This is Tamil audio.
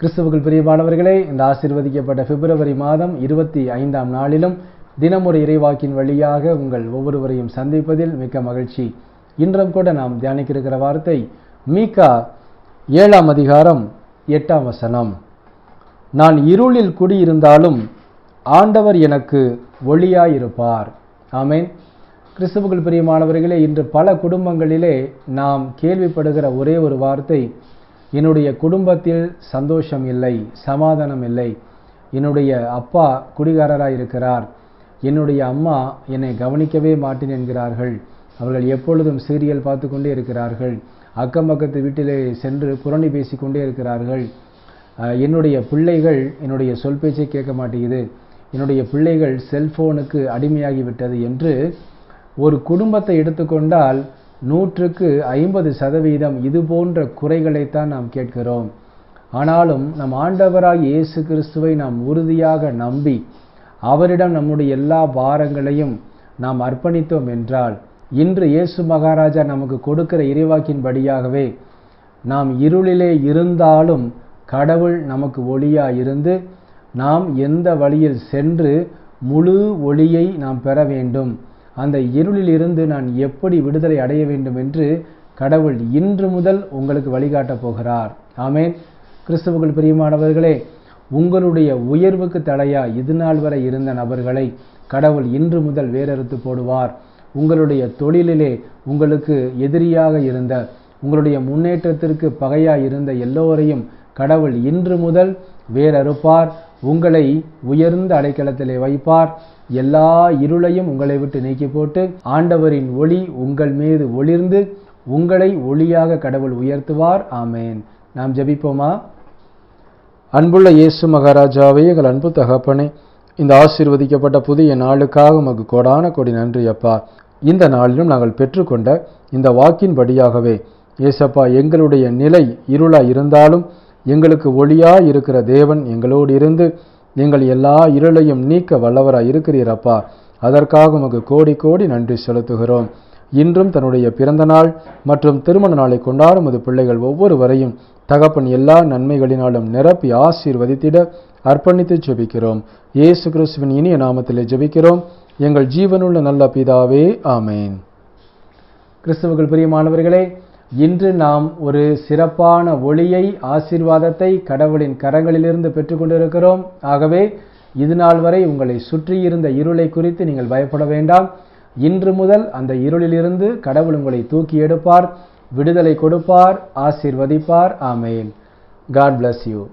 கிறிஸ்துவுக்குள் பிரியமானவர்களே இந்த ஆசிர்வதிக்கப்பட்ட பிப்ரவரி மாதம் இருபத்தி ஐந்தாம் நாளிலும் தினமொரு இறைவாக்கின் வழியாக உங்கள் ஒவ்வொருவரையும் சந்திப்பதில் மிக்க மகிழ்ச்சி. இன்றும் கூட நாம் தியானிக்க இருக்கிற வார்த்தை மீகா ஏழாம் அதிகாரம் எட்டாம் வசனம். நான் இருளில் குடியிருந்தாலும் ஆண்டவர் எனக்கு ஒளியாயிருப்பார். ஆமேன். கிறிஸ்துவுக்குள் பிரியமானவர்களே இன்று பல குடும்பங்களிலே நாம் கேள்விப்படுகிற ஒரே ஒரு வார்த்தை என்னுடைய குடும்பத்தில் சந்தோஷம் இல்லை சமாதானம் இல்லை. என்னுடைய அப்பா குடிகாரராக இருக்கிறார். என்னுடைய அம்மா என்னை கவனிக்கவே மாட்டேன் என்கிறார்கள். அவர்கள் எப்பொழுதும் சீரியல் பார்த்து கொண்டே இருக்கிறார்கள். அக்கம் பக்கத்து வீட்டிலே சென்று புரணி பேசிக்கொண்டே இருக்கிறார்கள். என்னுடைய பிள்ளைகள் என்னுடைய சொல் பேச்சை கேட்க மாட்டேங்குது. என்னுடைய பிள்ளைகள் செல்போனுக்கு அடிமையாகிவிட்டது என்று ஒரு குடும்பத்தை எடுத்துக்கொண்டால் நூற்றுக்கு ஐம்பது சதவீதம் இது போன்ற குறைகளைத்தான் நாம் கேட்கிறோம். ஆனாலும் நம் ஆண்டவராக இயேசு கிறிஸ்துவை நாம் உறுதியாக நம்பி அவரிடம் நம்முடைய எல்லா பாரங்களையும் நாம் அர்ப்பணித்தோம் என்றால் இன்று இயேசு மகாராஜா நமக்கு கொடுக்கிற இறைவாக்கின்படியாகவே நாம் இருளிலே இருந்தாலும் கடவுள் நமக்கு ஒளியாக இருந்து நாம் எந்த வழியில் சென்று முழு ஒளியை நாம் பெற வேண்டும். அந்த இருளில் இருந்து நான் எப்படி விடுதலை அடைய வேண்டும் என்று கடவுள் இன்று முதல் உங்களுக்கு வழிகாட்டப் போகிறார். ஆமென். கிறிஸ்துவுக்குள் பிரியமானவர்களே உங்களுடைய உயர்வுக்கு தடையா இது நாள் வரை இருந்த நபர்களை கடவுள் இன்று முதல் வேறறுத்து போடுவார். உங்களுடைய தொழிலிலே உங்களுக்கு எதிரியாக இருந்த உங்களுடைய முன்னேற்றத்திற்கு பகையாக இருந்த எல்லோரையும் கடவுள் இன்று முதல் வேறறுப்பார். உங்களை உயர்ந்த அடைக்கலத்திலே வைப்பார். எல்லா இருளையும் உங்களை விட்டு நீக்கி போட்டு ஆண்டவரின் ஒளி உங்கள் மீது ஒளிர்ந்து உங்களை ஒளியாக கடவுள் உயர்த்துவார். ஆமேன். நாம் ஜெபிப்போமா? அன்புள்ள இயேசு மகாராஜாவே எங்கள் அன்பு தகப்பனே இந்த ஆசீர்வதிக்கப்பட்ட புதிய நாளுக்காக உமக்கு கோடான கொடி நன்றி அப்பா. இந்த நாளிலும் நாங்கள் பெற்றுக்கொண்ட இந்த வாக்கின்படியாகவே ஏசப்பா எங்களுடைய நிலை இருளா இருந்தாலும் எங்களுக்கு ஒளியாக இருக்கிற தேவன் எங்களோடு இருந்து எங்கள் எல்லா இருளையும் நீக்க வல்லவராய் இருக்கிறீரப்பா. அதற்காக உமக்கு கோடி கோடி நன்றி செலுத்துகிறோம். இன்றும் தன்னுடைய பிறந்த நாள் மற்றும் திருமண நாளை கொண்டாடும் அது பிள்ளைகள் ஒவ்வொருவரையும் தகப்பன் எல்லா நன்மைகளினாலும் நிரப்பி ஆசீர்வதித்திட அர்ப்பணித்து ஜெபிக்கிறோம். இயேசு கிறிஸ்துவின் இனிய நாமத்திலே ஜெபிக்கிறோம். எங்கள் ஜீவனுள்ள நல்ல பிதாவே ஆமேன். கிறிஸ்துவர்கள் பிரியமானவர்களே இன்று நாம் ஒரு சிறப்பான ஒளியை ஆசீர்வாதத்தை கடவுளின் கரங்களிலிருந்து பெற்றுக்கொண்டிருக்கிறோம் ஆகவே இது நாள் வரை உங்களை சுற்றியிருந்த இருளை குறித்து நீங்கள் பயப்பட வேண்டாம். இன்று முதல் அந்த இருளிலிருந்து கடவுள் உங்களை தூக்கி எடுப்பார் விடுதலை கொடுப்பார் ஆசீர்வதிப்பார். ஆமேன். God bless you